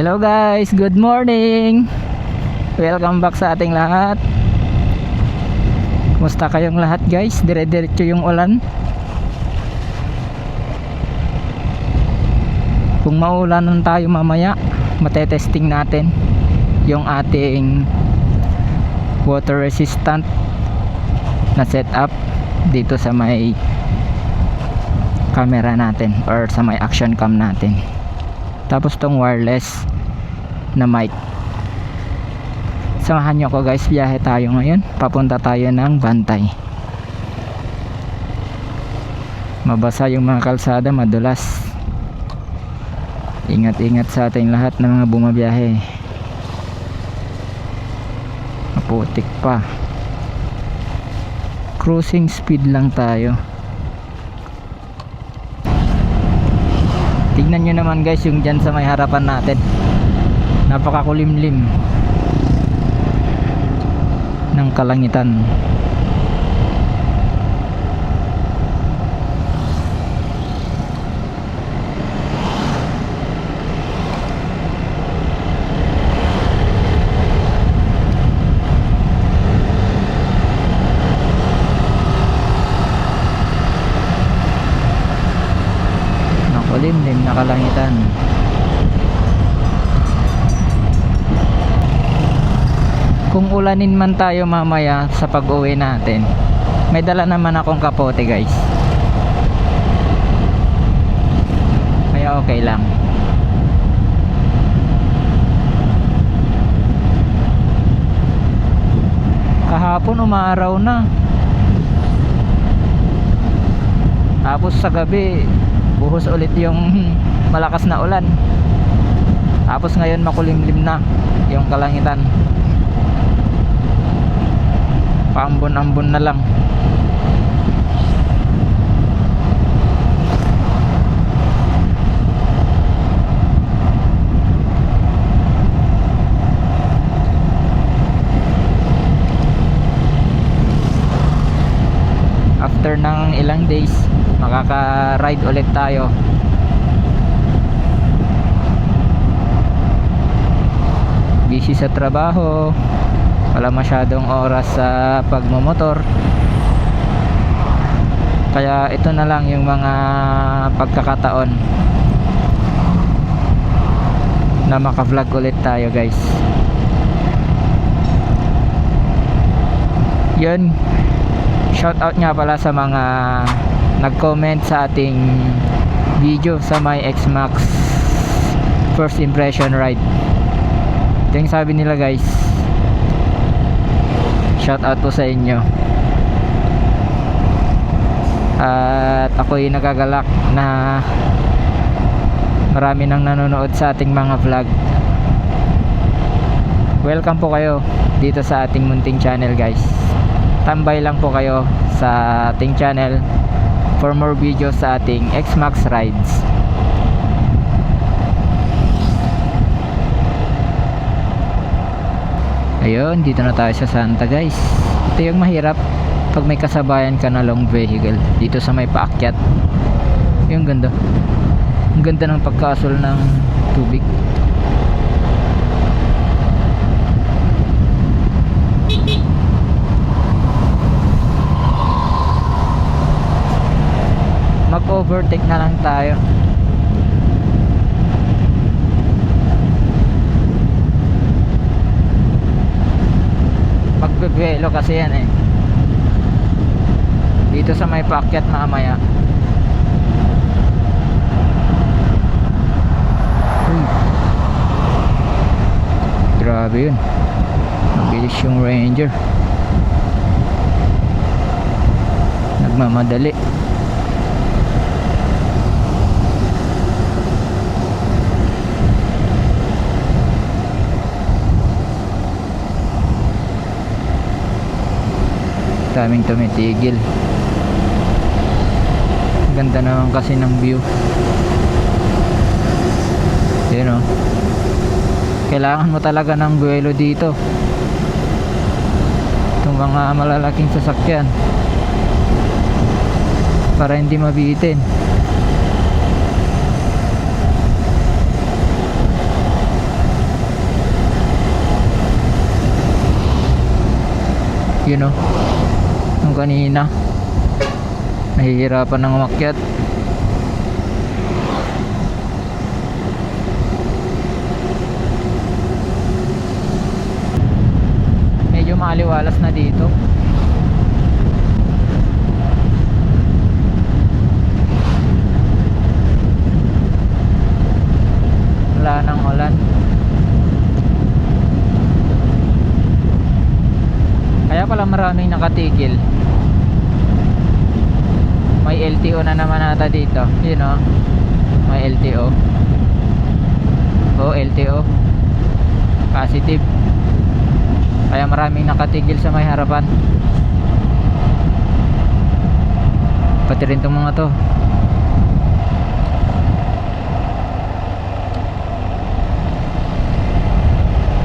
Hello guys, good morning. Welcome back sa ating lahat. Kumusta kayong lahat guys? Dire-diretso yung ulan. Kung maulanan tayo mamaya, matetesting natin yung ating water resistant na setup dito sa may camera natin or sa may action cam natin tapos tong wireless na mic. Samahan nyo ako guys. Biyahe tayo ngayon. Papunta tayo ng bantay. Mabasa yung mga kalsada madulas. Ingat ingat sa ating lahat ng mga bumabiyahe. Maputik pa. Cruising speed lang tayo tignan nyo naman guys yung dyan sa may harapan natin. Napakakulimlim. Ng kalangitan nakulimlim na kalangitan kung ulanin man tayo mamaya sa pag uwi natin may dala naman akong kapote guys. Kaya okay lang. Kahapon umaraw na. Tapos sa gabi buhos ulit yung malakas na ulan. Tapos ngayon makulimlim na yung kalangitan. Paambon-ambon na lang after ng ilang days makaka-ride ulit tayo. Busy sa trabaho wala masyadong oras sa pagmumotor. Kaya ito na lang yung mga pagkakataon na maka-vlog ulit tayo guys. Yun shout out nga pala sa mga nag-comment sa ating video sa my X-Max first impression ride. Ito yung sabi nila guys. Shout out po sa inyo. At ako'y nagagalak na marami nang nanonood sa ating mga vlog. Welcome po kayo dito sa ating munting channel guys tambay lang po kayo sa ating channel for more videos sa ating X-Max rides. Ayun dito na tayo sa Santa guys. Ito yung mahirap pag may kasabayan ka na long vehicle dito sa may paakyat. Yung ganda. Ang ganda ng pagkasol ng tubig mag overtake na lang tayo. Magbebelo kasi yan eh. Dito sa may paakyat mamaya. Grabe yun. Mabilis yung ranger. Nagmamadali daming tumitigil. Ganda naman kasi ng view. Yun o oh. kailangan mo talaga ng buwelo dito. Itong mga malalaking sasakyan. Para hindi mabitin. You oh. know Kanina. Nahihirapan ng umakyat. Medyo maaliwalas na dito. Wala nang ulan. Kaya pala maraming nakatigil. May LTO na naman ata dito. Yun o. May LTO. Oh, LTO. Positive. Kaya maraming nakatigil sa may harapan. Pati rin tong mga to.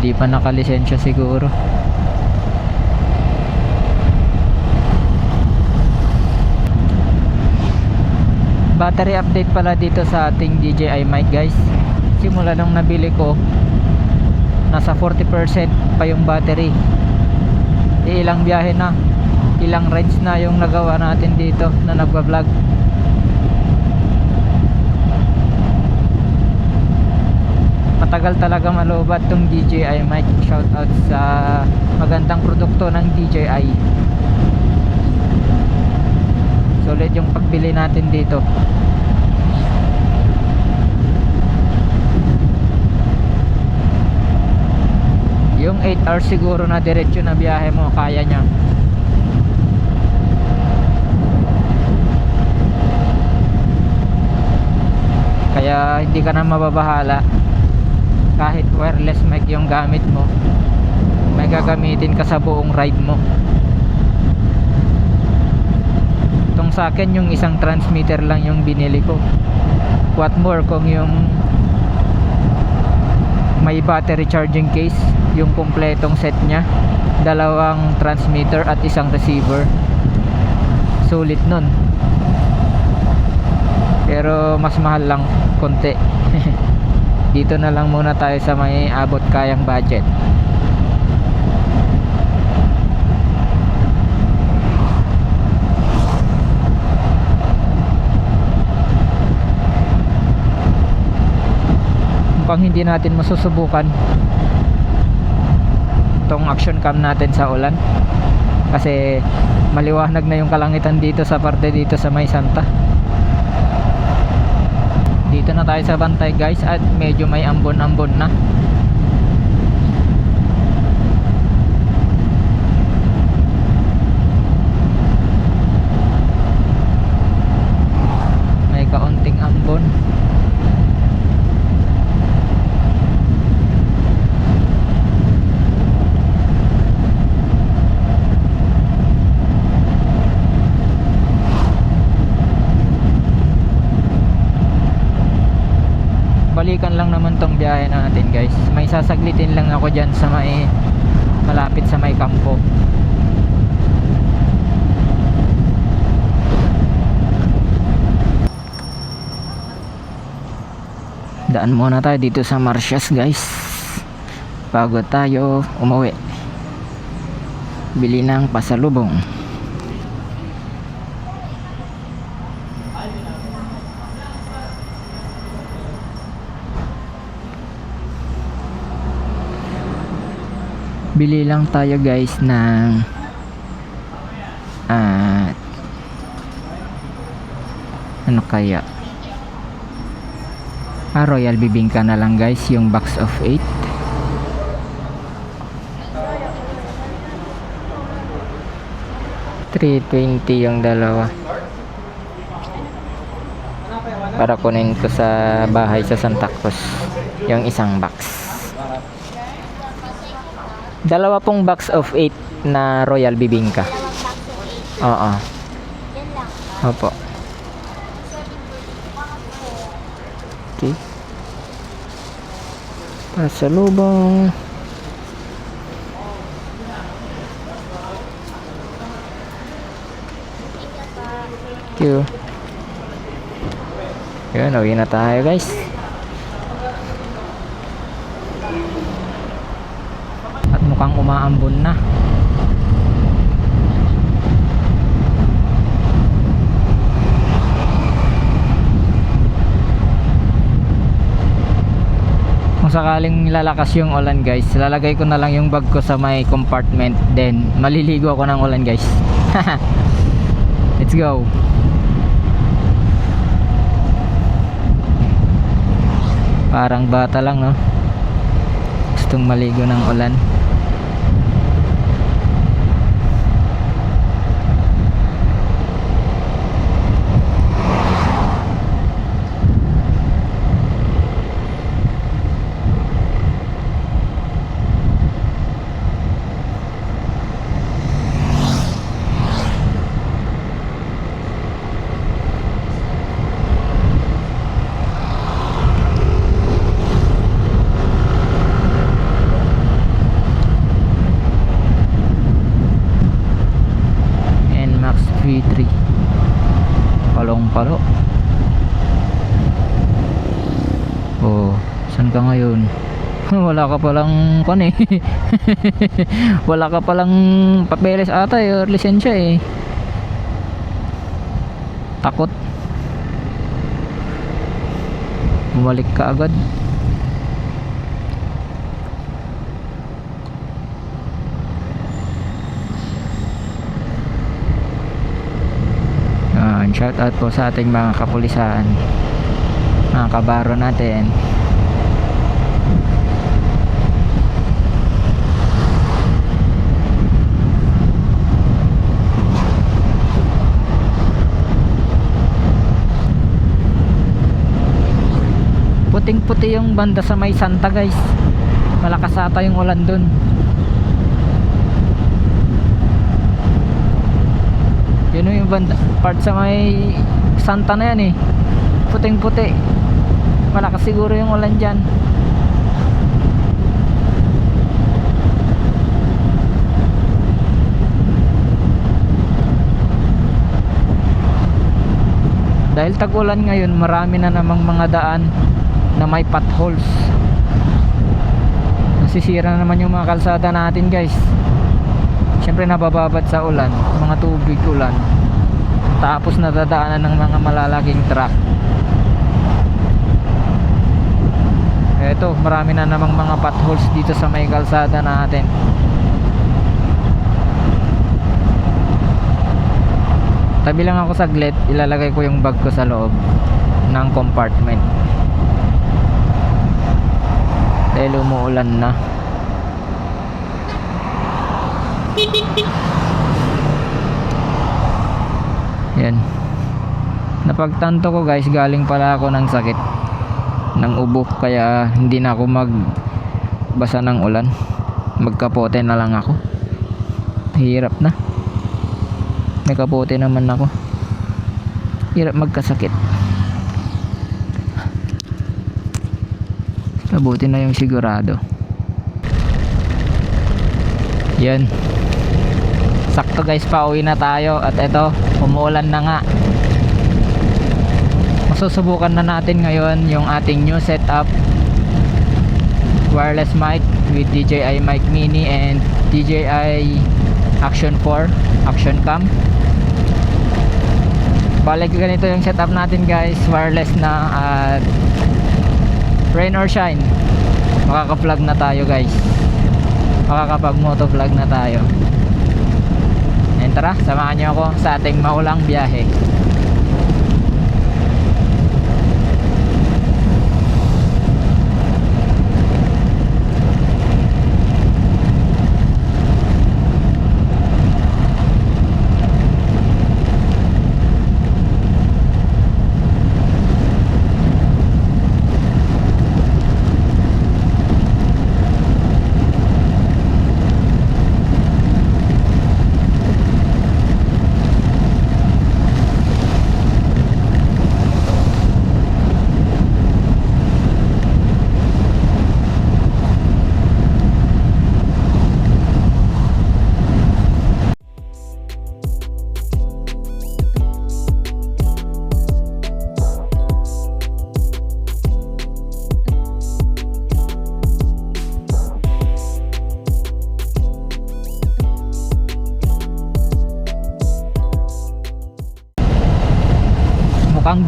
Hindi pa nakalisensya siguro. Battery update pala dito sa ating DJI mic guys. Simula nung nabili ko nasa 40% pa yung battery. Di ilang biyahe na ilang rides na yung nagawa natin dito na nagba-vlog matagal talaga malubat tong DJI mic. Shoutout sa magandang produkto ng DJI solid yung pagbili natin dito. Yung 8 hours siguro na diretso na biyahe mo kaya nya kaya hindi ka na mababahala. Kahit wireless mic yung gamit mo may gagamitin ka sa buong ride mo itong sa akin yung isang transmitter lang yung binili ko. What more kung yung may battery charging case yung kumpletong set nya dalawang transmitter at isang receiver. Sulit nun. Pero mas mahal lang konti. Dito na lang muna tayo sa may abot kayang budget mukhang hindi natin masusubukan itong action cam natin sa ulan. Kasi maliwanag na yung kalangitan dito sa parte dito sa may santa. Dito na tayo sa bantay guys at medyo may ambon-ambon na balikan lang naman tong biyahe natin guys. May sasaglitin lang ako dyan sa may malapit sa may kampo. Daan muna tayo dito sa Marcias guys. Bago tayo umuwi. Bili ng pasalubong bili lang tayo guys ng ah ano kaya? Ah royal bibingka na lang guys yung box of 8 320 yung dalawa. Para kunin ko sa bahay sa Santa Cruz yung isang box Dalawa pong box of 8 na Royal Bibingka. Oo. Opo. Okay. Pasalubong. Thank you. Yun, uwi na tayo guys. parang umaambon na. Kung sakaling lalakas yung ulan guys lalagay ko na lang yung bag ko sa may compartment. Then maliligo ako ng ulan guys. Let's go. Parang bata lang no? Gustong maligo ng ulan. wala ka palang pan eh. Wala ka palang papeles ata eh or lisensya eh. Takot. Bumalik ka agad. Yan, shout out po sa ating mga kapulisan. Mga kabaro natin puting puti yung banda sa may Santa guys. Malakas ata yung ulan dun. Yun yung banda part sa may Santa na yan eh. Puting puti malakas siguro yung ulan dyan. Dahil tag-ulan ngayon marami na namang mga daan na may potholes. Nasisira na naman yung mga kalsada natin guys. Syempre nabababad sa ulan. Mga tubig ulan. Tapos nadadaanan ng mga malalaking truck. Eto marami na namang mga potholes dito sa may kalsada natin. Tabi lang ako saglit ilalagay ko yung bag ko sa loob ng compartment dahil umuulan na. Yan. Napagtanto ko guys galing pala ako ng sakit. Ng ubo kaya hindi na ako mag basa ng ulan. Magkapote na lang ako. Hirap na. May kapote naman ako. Hirap magkasakit mabuti na yung sigurado. Yan. Sakto guys. Pauwi na tayo. At eto umuulan na nga. Masusubukan na natin ngayon yung ating new setup. Wireless mic with DJI mic mini and DJI action 4 action cam. Balik ganito yung setup natin guys. Wireless na at rain or shine makaka-vlog na tayo guys. Makakapag moto vlog na tayo. And tara samahan nyo ako sa ating maulang biyahe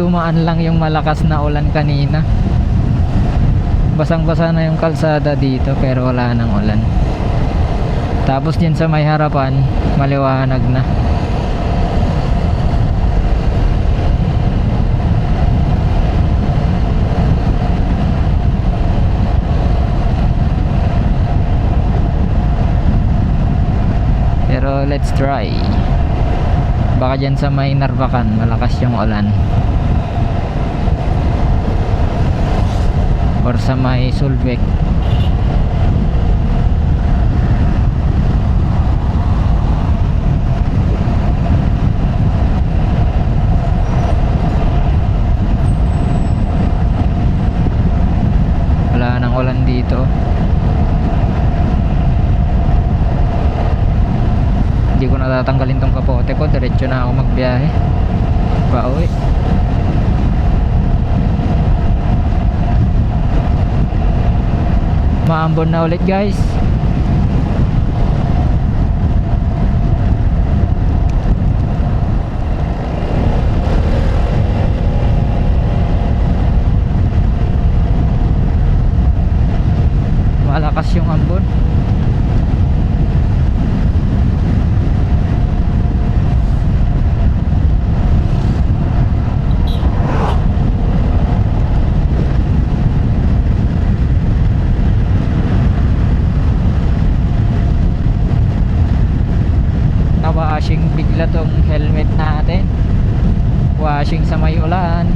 dumaan lang yung malakas na ulan kanina. Basang basa na yung kalsada dito pero wala nang ulan. Tapos dyan sa may harapan maliwanag na. Pero let's try. Baka dyan sa may narbakan malakas yung ulan or sa may Sulbec wala nang ulan dito. Hindi ko natatanggalin tong kapote ko. Diretso na ako magbiyahe maambon na ulit guys washing sa may ulan.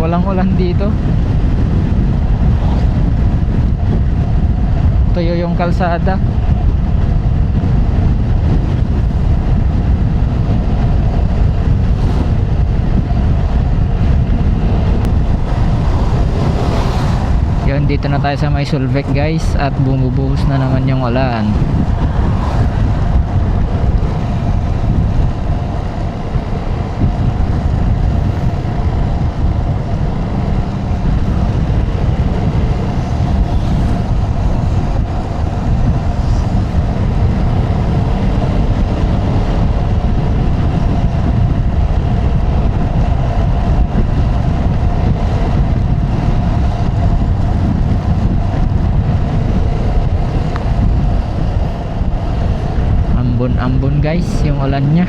Walang ulan dito. Tuyo yung kalsada. Yun dito na tayo sa may Sulvec guys at bumubuhos na naman yung ulan ambon-ambon guys yung ulan nya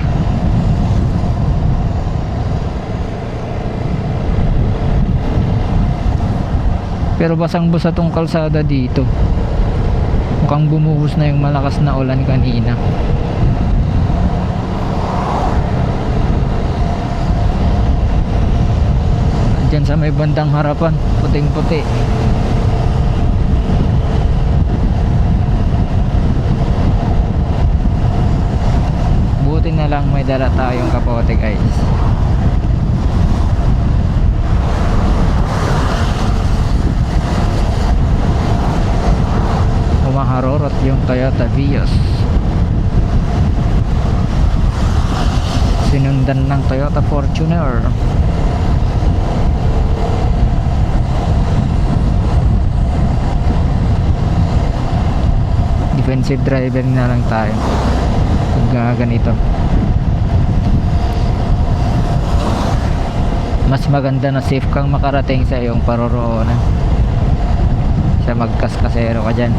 pero basang basa tong kalsada dito. Mukhang bumuhos na yung malakas na ulan kanina. Dyan sa may bandang harapan puting puti buti na lang may dala tayong kapote guys. Humaharorot yung Toyota Vios. Sinundan ng Toyota Fortuner. Defensive driver na lang tayo. Pag ganito mas maganda na safe kang makarating sa iyong paroroonan. Sa magkaskasero ka dyan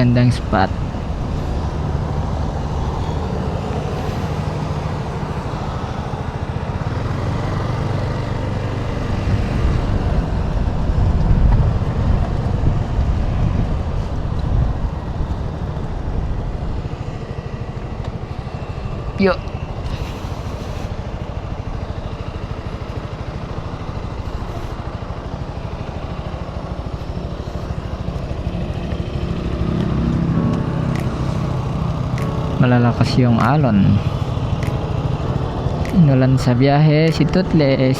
gandang spot Yo. malalakas yung alon. Inulan sa biyahe si Tutles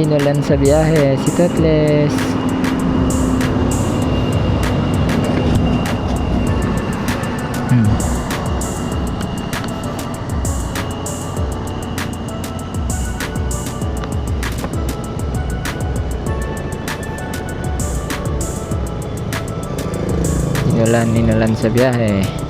inulan sa biyahe si Tutles Inulan, inulan sa biyahe.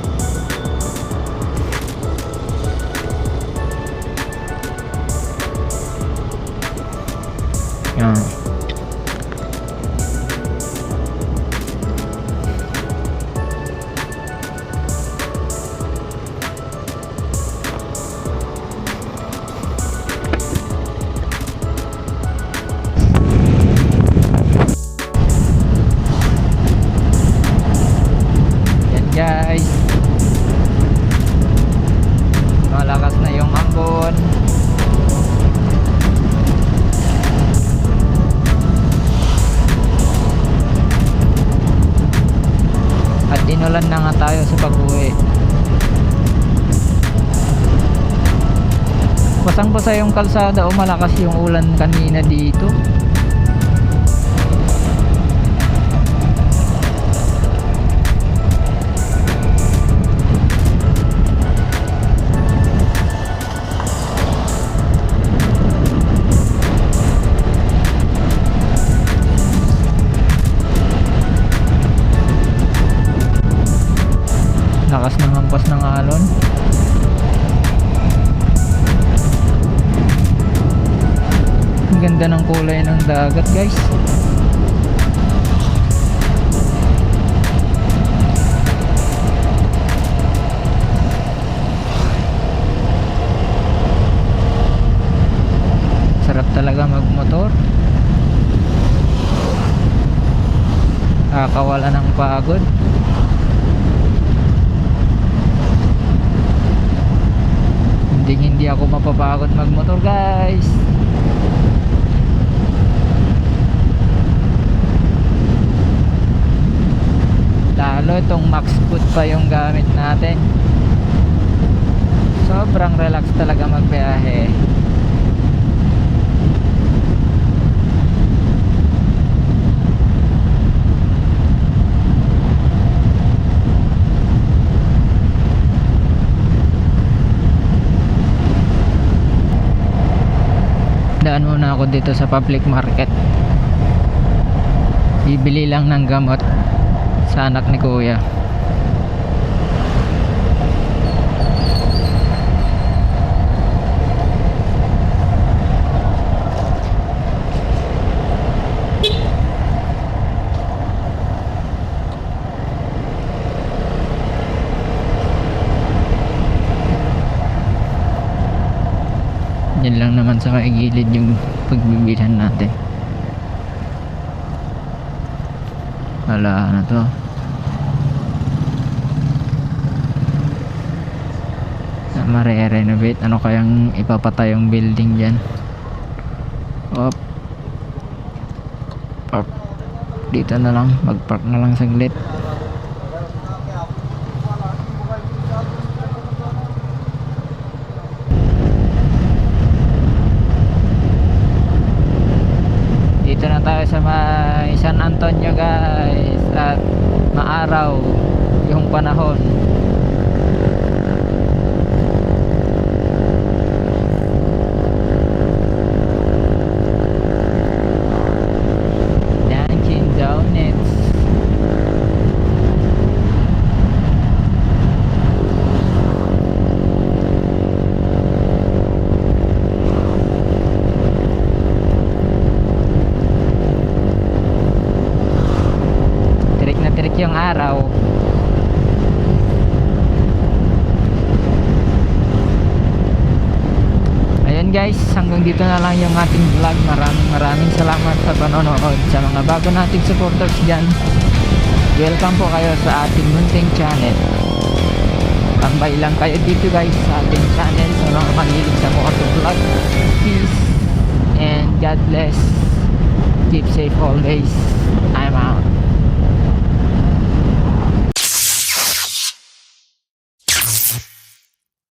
Inulan na nga tayo sa pag-uwi. Basang-basa yung kalsada o malakas yung ulan kanina dito. Ganda ng kulay ng dagat guys. Sarap talaga magmotor. Nakakawala ng pagod. Hindi hindi ako mapapagod magmotor guys. Lalo itong max foot pa yung gamit natin. Sobrang relax talaga magbiyahe. Daan muna ako dito sa public market. Bibili lang ng gamot sa anak ni kuya. Yan lang naman sa kaigilid yung pagbibilhan natin. Wala na to. Mare-renovate. Ano kayang ipapatay yung building dyan? Op. Park. Dito na lang. Mag-park na lang saglit. Dito na tayo sa may San Antonio guys at maaraw yung panahon. Dunkin Donuts. Yung araw. Ayan guys, hanggang dito na lang yung ating vlog. Maraming maraming salamat sa panonood. Sa mga bago nating supporters dyan, welcome po kayo sa ating munting channel. Tambay lang kayo dito guys sa ating channel sa mga mahilig sa motor vlog. Peace and God bless. Keep safe always.